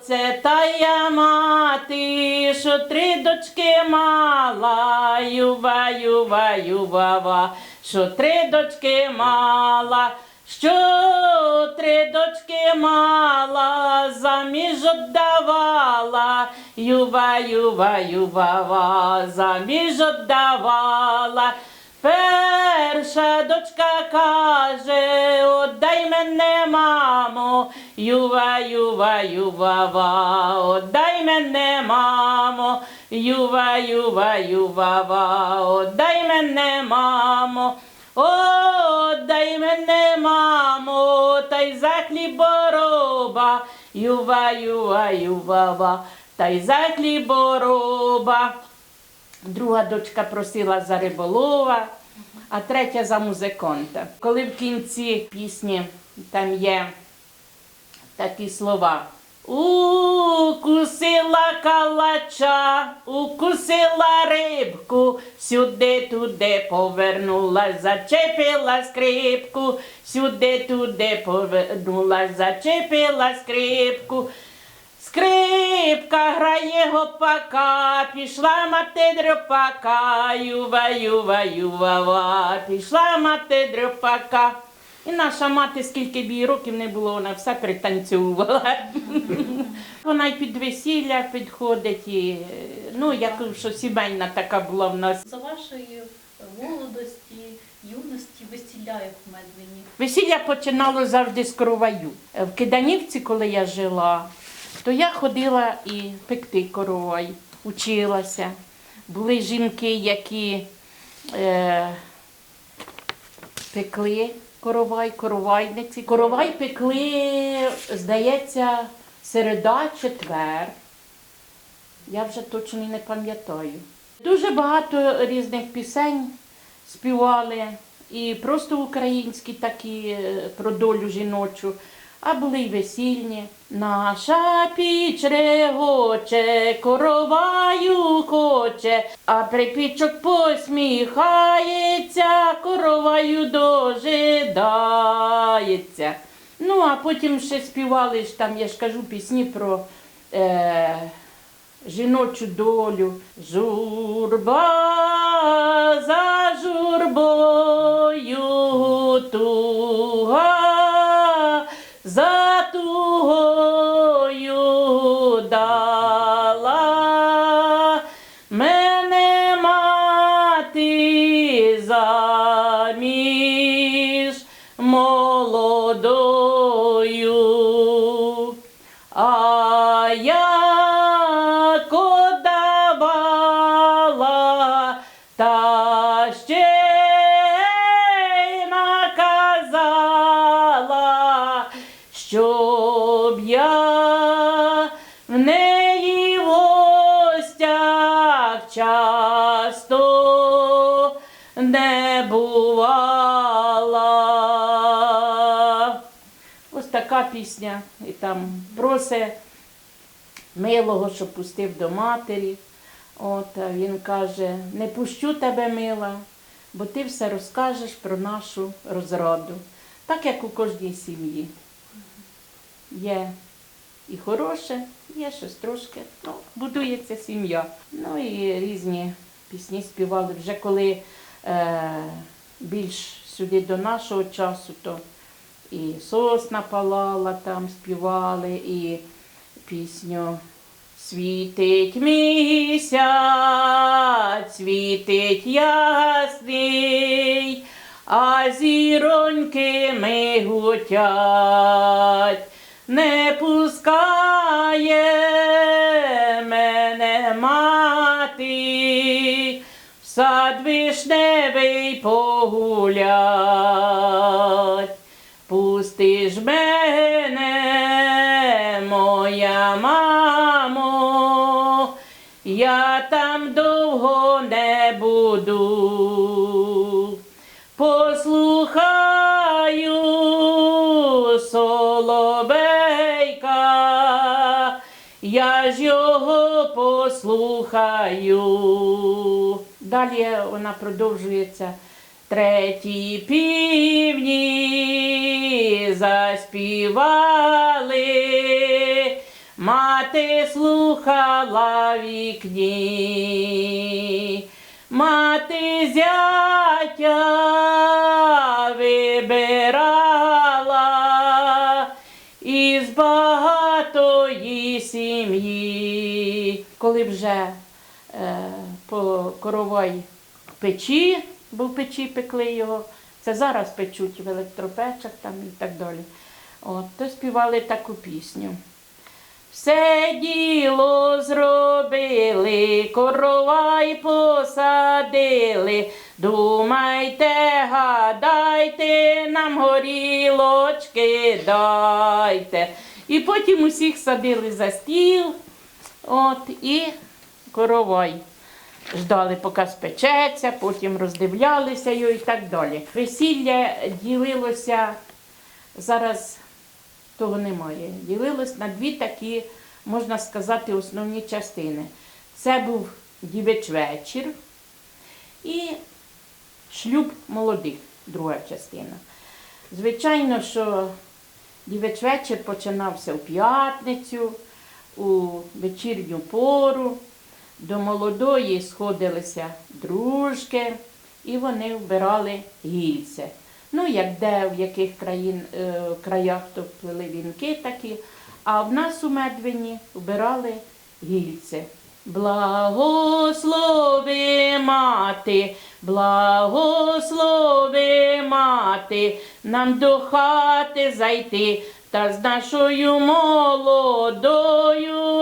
оце тая мати, що три дочки мала, юва, юва, ювава, що три дочки мала, що три дочки мала, заміж отдавала, юва, юва, ювава, заміж отдавала. Перша дочка каже, отдай мене, мамо, юва, юва, ювава, отдай мене, мамо, юва, юва, ювава, отдай мене, мамо, отдай мене, мамо, та й за хлібороба, юва, юва, ювава, та й за хлібороба. Друга дочка просила за риболова, а третя за музиканта. Коли в кінці пісні там є такі слова. Укусила калача, укусила рибку, сюди туди повернула, зачепила скрипку, сюди туди повернула, зачепила скрипку. Скрипка грає гопака, пішла мати дрьопака, юва, юва, ювава, пішла мати дрьопака. І наша мати, скільки б їй років не було, вона все пританцювала. Вона й під весілля підходить, і, ну, як що сімейна така була в нас. За вашої молодості, юності, весілля як в Медвині. Весілля починало завжди з короваю. В Киданівці, коли я жила, то я ходила і пекти коровай, училася. Були жінки, які е, пекли коровай, коровайниці. Коровай пекли, здається, середа, четвер. Я вже точно не пам'ятаю. Дуже багато різних пісень співали, і просто українські такі е, про долю жіночу, а були й весільні. Наша піч регоче, короваю хоче, а припічок посміхається, короваю дожидається. Ну, а потім ще співали ж там, я ж кажу, пісні про. Е, жіночу долю. Журба за журбою туга, така пісня, і там просить милого, щоб пустив до матері. От, він каже, не пущу тебе, мила, бо ти все розкажеш про нашу розраду, так як у кожній сім'ї. Є і хороше, є щось трошки, ну, будується сім'я. Ну і різні пісні співали. Вже коли е, більш сюди до нашого часу, то і сосна палала, там співали, і пісню Світить місяць, світить ясний, а зіроньки миготять, не пускає мене мати, в сад вишневий погулять. Послухаю. Далі вона продовжується. Треті півні заспівали, мати слухала вікні, мати зятя вибирала із багатої сім'ї. Коли вже е, по коровай печі, бо в печі пекли його, це зараз печуть в електропечах там і так далі. От, то співали таку пісню. Все діло зробили, коровай посадили. Думайте, гадайте, нам горілочки дайте. І потім усіх садили за стіл, от, і коровай. Ждали, поки спечеться, потім роздивлялися його і так далі. Весілля ділилося зараз того немає. Ділилось на дві такі, можна сказати, основні частини. Це був дівич вечір і шлюб молодих, друга частина. Звичайно, що дівич вечір починався в п'ятницю, у вечірню пору. До молодої сходилися дружки, і вони вбирали гільце. Ну, як де, в яких країн, е, краях то плели вінки такі. А в нас у Медвині вбирали гільце. Благослови мати, благослови мати, нам до хати зайти, та з нашою молодою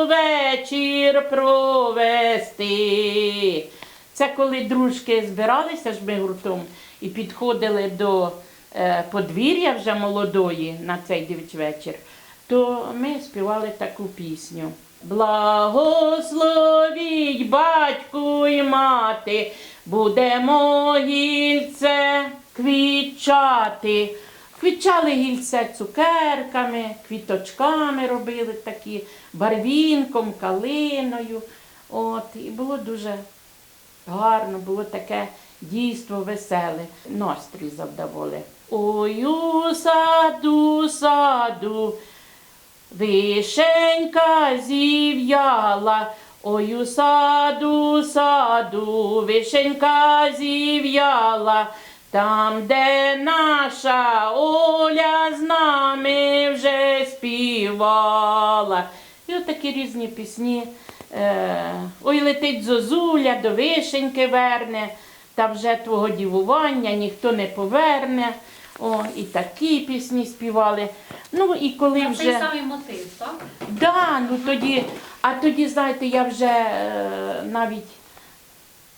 вечір провести. Це коли дружки збиралися ж ми гуртом і підходили до е, подвір'я вже молодої на цей дівчвечір, то ми співали таку пісню. Благословіть батьку і мати, будемо гільце квітчати. Квітчали гільце цукерками, квіточками робили такі, барвінком, калиною. От, і було дуже гарно, було таке дійство веселе. Настрій завдавали. Ой, у саду, саду, вишенька зів'яла. Ой, у саду, саду, вишенька зів'яла. Там, де наша Оля з нами вже співала. І от такі різні пісні. Е, Ой, летить зозуля, до вишеньки верне, та вже твого дівування ніхто не поверне. О, і такі пісні співали. Ну і коли На вже. цей самий мотив, так? Да, ну тоді, а тоді, знаєте, я вже е, навіть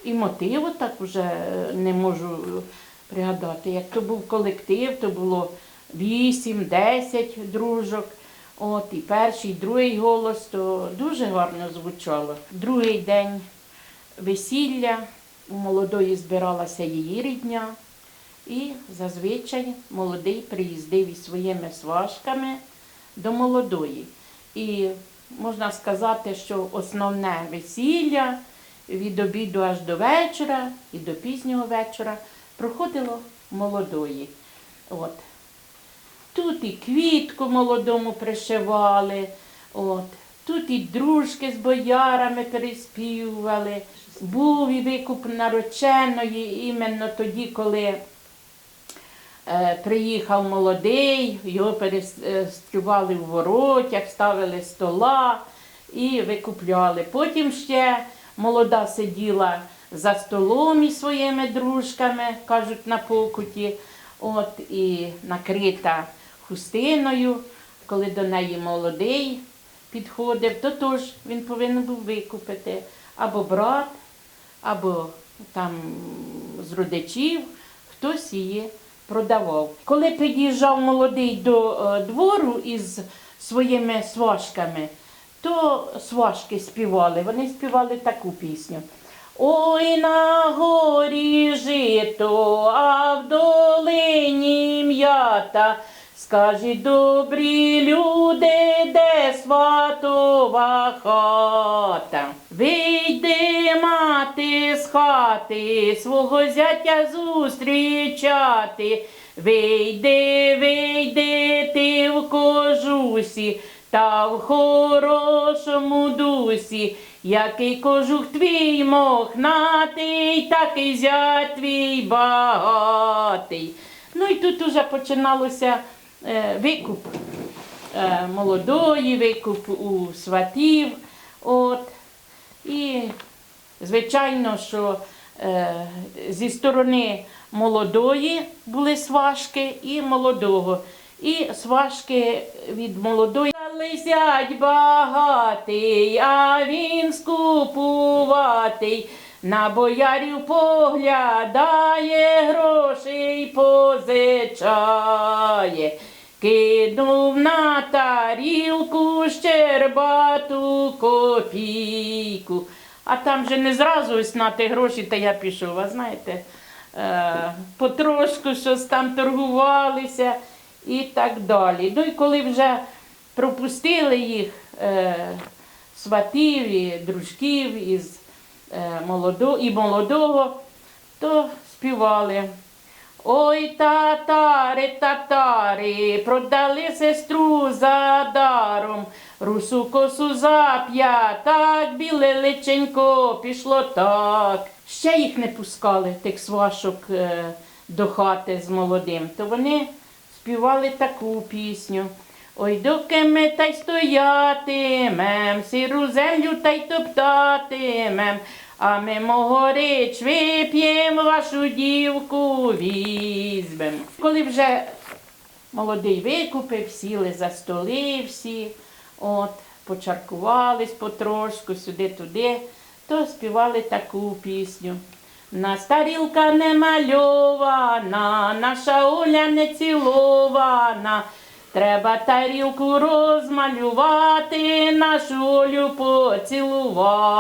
і мотиву так вже е, не можу пригадати. Як то був колектив, то було 8-10 дружок. От, і перший, і другий голос, то дуже гарно звучало. Другий день весілля, у молодої збиралася її рідня. І зазвичай молодий приїздив із своїми сважками до молодої. І можна сказати, що основне весілля від обіду аж до вечора і до пізнього вечора проходило молодої. От. Тут і квітку молодому пришивали, от. тут і дружки з боярами переспівували. Був і викуп нареченої іменно тоді, коли е, приїхав молодий, його перестрівали в воротях, ставили стола і викупляли. Потім ще молода сиділа за столом із своїми дружками, кажуть, на покуті, от, і накрита хустиною. Коли до неї молодий підходив, то теж він повинен був викупити або брат, або там з родичів, хтось її продавав. Коли під'їжджав молодий до е, двору із своїми сважками, то сважки співали. Вони співали таку пісню. Ой на горі жито, а в долині м'ята. Скажіть, добрі люди, де сватова хата. Вийди, мати, з хати, свого зятя зустрічати. Вийди, вийди, ти в кожусі, та в хорошому дусі, який кожух твій мохнатий, такий зять твій багатий. Ну і тут уже починалося е, викуп е, молодої, викуп у сватів. От. І, звичайно, що е, зі сторони молодої були сважки і молодого. І сважки від молодої. Але зять багатий, а він скупуватий. На боярів поглядає, грошей позичає. Кинув на тарілку щербату копійку. А там же не зразу ось на ті гроші, та я пішов, а знаєте, е, потрошку щось там торгувалися і так далі. Ну і коли вже пропустили їх е, сватів і дружків із е, молодо, і молодого, то співали. Ой, татари, татари, продали сестру за даром, русу косу за п'ятак, біле личенько пішло так. Ще їх не пускали, тих свашок е, до хати з молодим, то вони співали таку пісню. Ой, доки ми та й стоятимем, сіру землю та й топтатимем, а ми могорич вип'єм, вашу дівку візьмем. Коли вже молодий викупив, сіли за столи всі, от, почаркувались потрошку сюди-туди, то співали таку пісню. Нас тарілка не мальована, наша Оля не цілована. Треба тарілку розмалювати, нашу Олю поцілувати.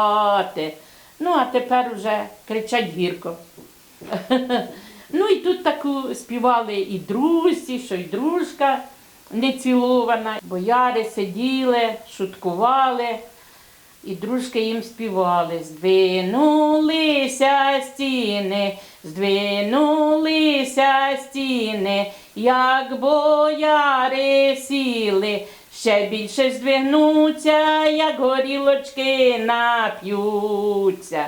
Ну, а тепер уже кричать гірко. Ну і тут таку співали і друзі, що й дружка не цілована. Бояри сиділи, шуткували, і дружки їм співали. Здвинулися стіни, здвинулися стіни, як бояри сіли, ще більше здвигнуться, як горілочки нап'ються.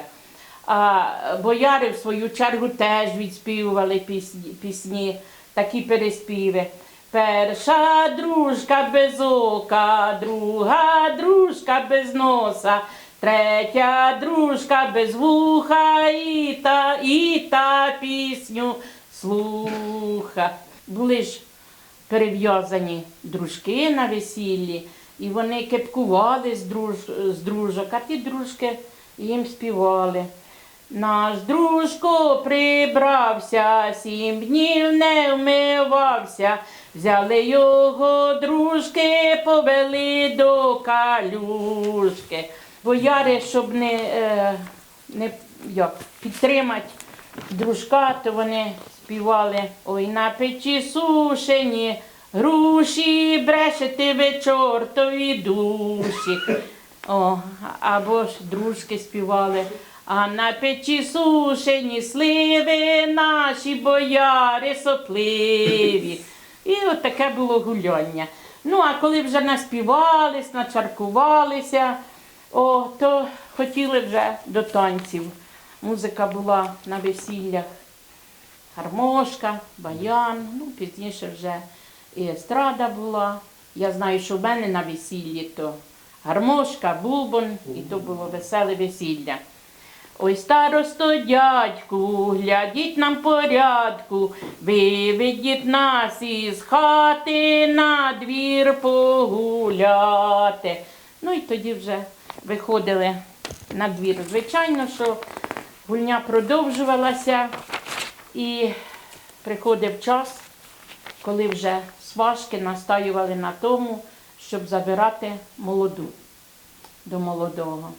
А бояри в свою чергу теж відспівували пісні, такі переспіви. Перша дружка без ока, друга дружка без носа, третя дружка без вуха, і та, і та пісню слуха. Були ж перев'язані дружки на весіллі, і вони кепкували з, друж, з дружок, а ті дружки їм співали. Наш дружко прибрався, сім днів не вмивався. Взяли його дружки, повели до калюшки. Бояри, щоб не, е, не як, підтримати дружка, то вони співали Ой на печі сушені, груші, брешете ви чортові душі. О, або ж дружки співали. А на печі сушені сливи наші бояри сопливі. І от таке було гуляння. Ну, а коли вже наспівались, начаркувалися, о, то хотіли вже до танців. Музика була на весіллях. Гармошка, баян, ну, пізніше вже і естрада була. Я знаю, що в мене на весіллі то гармошка, бубон, і то було веселе весілля. Ой, старосто дядьку, глядіть нам порядку, виведіть нас із хати на двір погуляти. Ну і тоді вже виходили на двір. Звичайно, що гульня продовжувалася і приходив час, коли вже сважки настаювали на тому, щоб забирати молоду до молодого.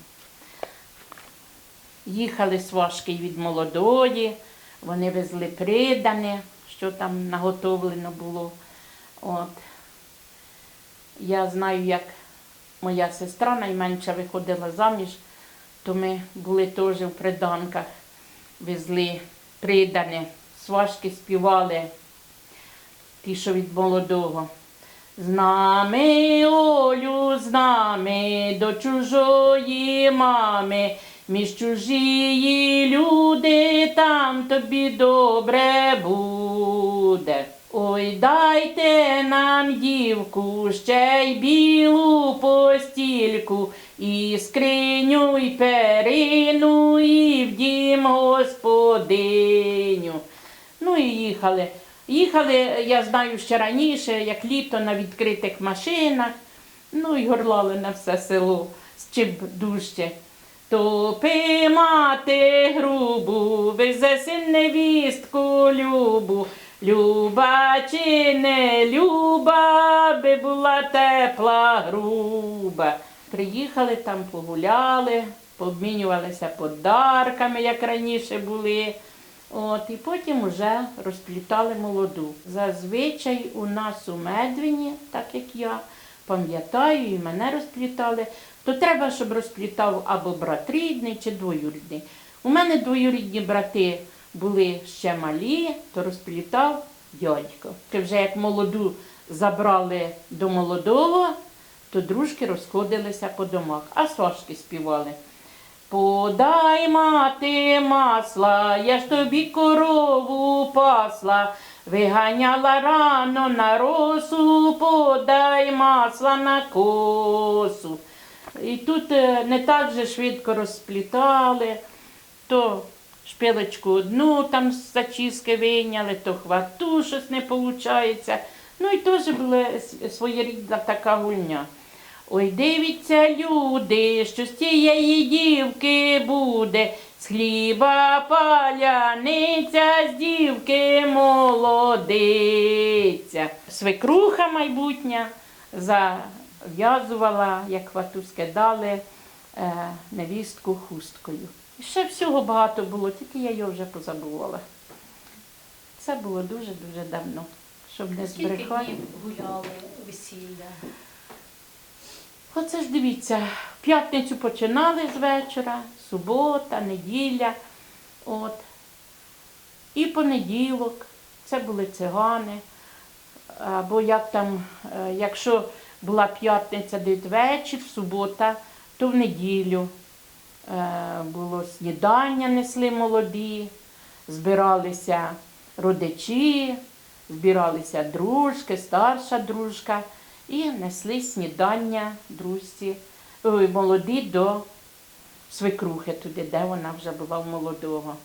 Їхали сважки від молодої, вони везли придане, що там наготовлено було. От. Я знаю, як моя сестра найменша виходила заміж, то ми були теж в приданках, везли придане, сважки співали, ті, що від молодого. З нами Олю з нами до чужої мами. Між чужії люди, там тобі добре буде. Ой, дайте нам дівку, ще й білу постільку, і скриню, і перину, і в дім господиню. Ну і їхали. Їхали, я знаю, ще раніше, як літо на відкритих машинах, ну і горлали на все село, з чим дужче. Топи мати грубу, везе син невістку любу. Люба чи не люба, би була тепла груба. Приїхали там, погуляли, пообмінювалися подарками, як раніше були. От, і потім вже розплітали молоду. Зазвичай у нас у Медвіні, так як я пам'ятаю, і мене розплітали, то треба, щоб розплітав або брат рідний чи двоюрідний. У мене двоюрідні брати були ще малі, то розплітав дядько. Ти вже як молоду забрали до молодого, то дружки розходилися по домах, а сважки співали. Подай мати масла, я ж тобі корову пасла, виганяла рано на росу, подай масла на косу. І тут е, не так же швидко розплітали, то шпилечку одну там з зачіски вийняли, то хвату щось не виходить. Ну і теж була своєрідна така гульня. Ой, дивіться, люди, що з тієї дівки буде, з хліба паляниця, з дівки молодиця. Свекруха майбутня зав'язувала, як хвату скидали, е, невістку хусткою. І ще всього багато було, тільки я його вже позабувала. Це було дуже-дуже давно, щоб не Скільки збрехати. днів гуляли весілля? Оце ж дивіться, в п'ятницю починали з вечора, субота, неділя. От. І понеділок, це були цигани. Або як там, е, якщо була п'ятниця вечір, субота, то в неділю е, було снідання, несли молоді, збиралися родичі, збиралися дружки, старша дружка і несли снідання друзці, ой, молоді до свекрухи туди, де вона вже була в молодого.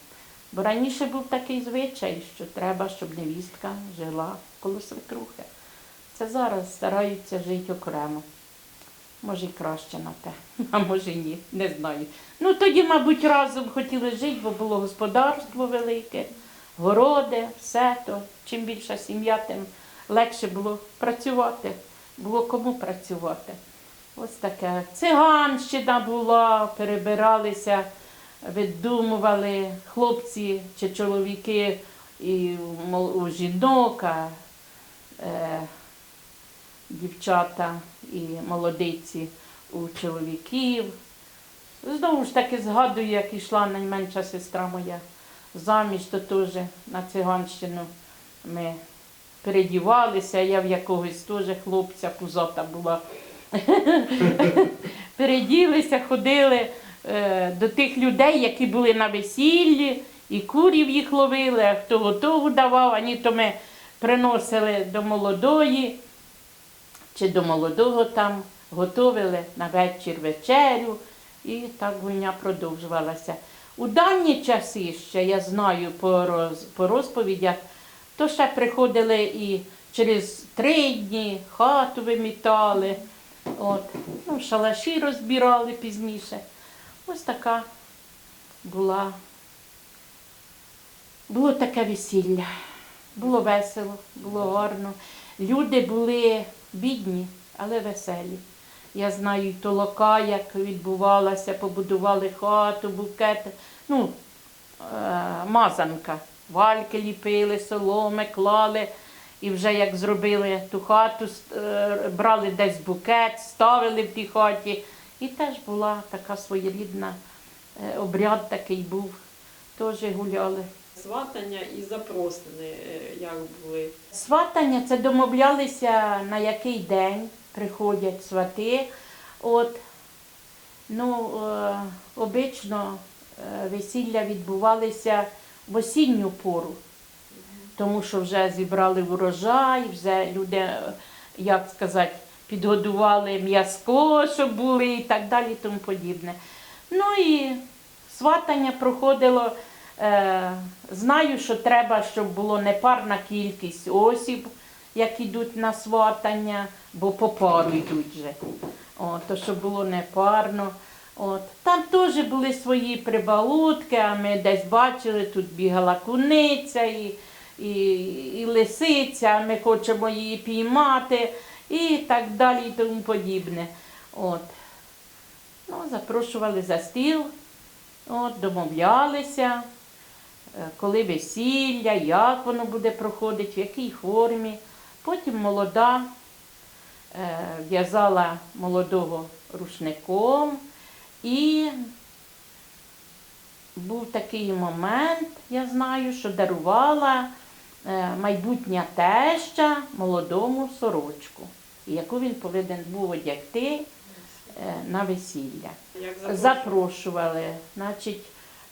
Бо раніше був такий звичай, що треба, щоб невістка жила коло свекрухи. Це зараз стараються жити окремо. Може, і краще на те, а може ні, не знаю. Ну тоді, мабуть, разом хотіли жити, бо було господарство велике, городи, все то. Чим більша сім'я, тим легше було працювати, було кому працювати. Ось таке. Циганщина була, перебиралися, видумували хлопці чи чоловіки і у жінок, е, дівчата і молодиці у чоловіків. Знову ж таки згадую, як йшла найменша сестра моя заміж, то теж на циганщину ми передівалися, я в якогось теж хлопця пузата була. Переділися, ходили е, до тих людей, які були на весіллі, і курів їх ловили, а хто готову давав, ані то ми приносили до молодої чи до молодого там, готовили на вечір вечерю, і так гульня продовжувалася. У давні часи ще я знаю по, роз, по розповідях, то ще приходили і через три дні хату вимітали, от, ну, шалаші розбирали пізніше. Ось така була. Було таке весілля. Було весело, було гарно. Люди були бідні, але веселі. Я знаю і толока, як відбувалася, побудували хату, букет. Ну, е, мазанка. Вальки ліпили, соломи клали. І вже як зробили ту хату, е, брали десь букет, ставили в тій хаті. І теж була така своєрідна е, обряд такий був. Теж гуляли. Сватання і запросини, е, як були. Сватання це домовлялися на який день, приходять свати. От, ну, обично весілля відбувалися в осінню пору, тому що вже зібрали урожай, вже люди, як сказати, підгодували м'язко, щоб були і так далі, і тому подібне. Ну і сватання проходило. Е, знаю, що треба, щоб було непарна кількість осіб, як ідуть на сватання, бо по пару йдуть вже. То щоб було непарно. От. Там теж були свої прибалутки, а ми десь бачили, тут бігала куниця і, і, і лисиця, ми хочемо її піймати і так далі, і тому подібне. От. Ну, запрошували за стіл, от, домовлялися, е, коли весілля, як воно буде проходити, в якій формі. Потім молода е, в'язала молодого рушником. І був такий момент, я знаю, що дарувала майбутня теща молодому сорочку, яку він повинен був одягти е, на весілля. Запрошували, значить,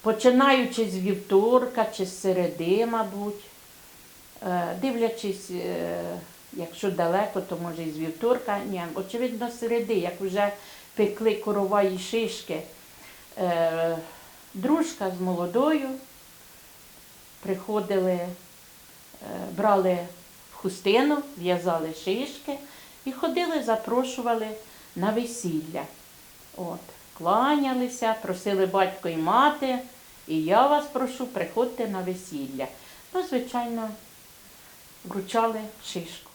починаючи з вівторка чи з середи, мабуть, Е, дивлячись, е, якщо далеко, то може і з вівторка. Ні, очевидно, з середи, як вже пекли короваї шишки. Е, Дружка з молодою приходили, е, брали хустину, в'язали шишки і ходили, запрошували на весілля. От, кланялися, просили батько і мати, і я вас прошу, приходьте на весілля. Ну, звичайно, вручали шишки.